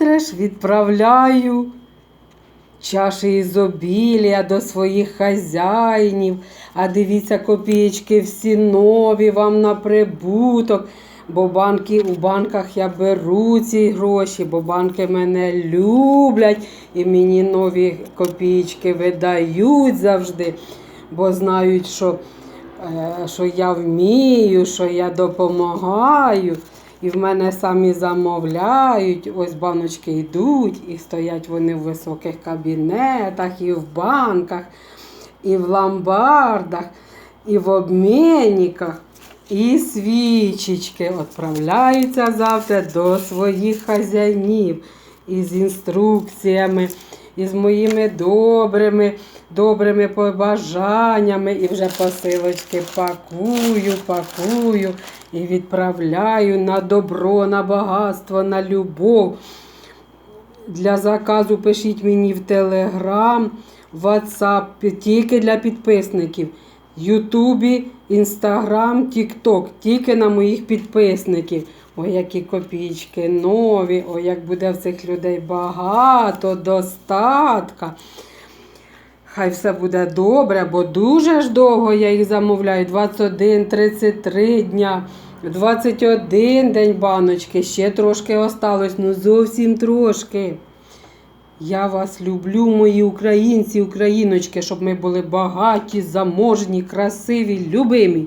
завтра ж відправляю чаші ізобілія до своїх хазяїнів. А дивіться, копійки всі нові вам на прибуток. Бо банки, у банках я беру ці гроші, бо банки мене люблять і мені нові копійки видають завжди, бо знають, що, е, що я вмію, що я допомагаю. І в мене самі замовляють, ось баночки йдуть, і стоять вони в високих кабінетах, і в банках, і в ломбардах, і в обмінниках. І свічечки відправляються завтра до своїх хазяїнів із інструкціями, із моїми добрими, добрими побажаннями. І вже посилочки пакую, пакую і відправляю на добро, на багатство, на любов. Для заказу пишіть мені в Телеграм, WhatsApp, тільки для підписників. Ютубі, Інстаграм, Тікток, тільки на моїх підписників. Ой, які копійки нові, ой, як буде в цих людей багато, достатка. Хай все буде добре, бо дуже ж довго я їх замовляю. 21, 33 дня, 21 день баночки, ще трошки осталось, ну зовсім трошки. Я вас люблю, мої українці, україночки, щоб ми були багаті, заможні, красиві, любимі.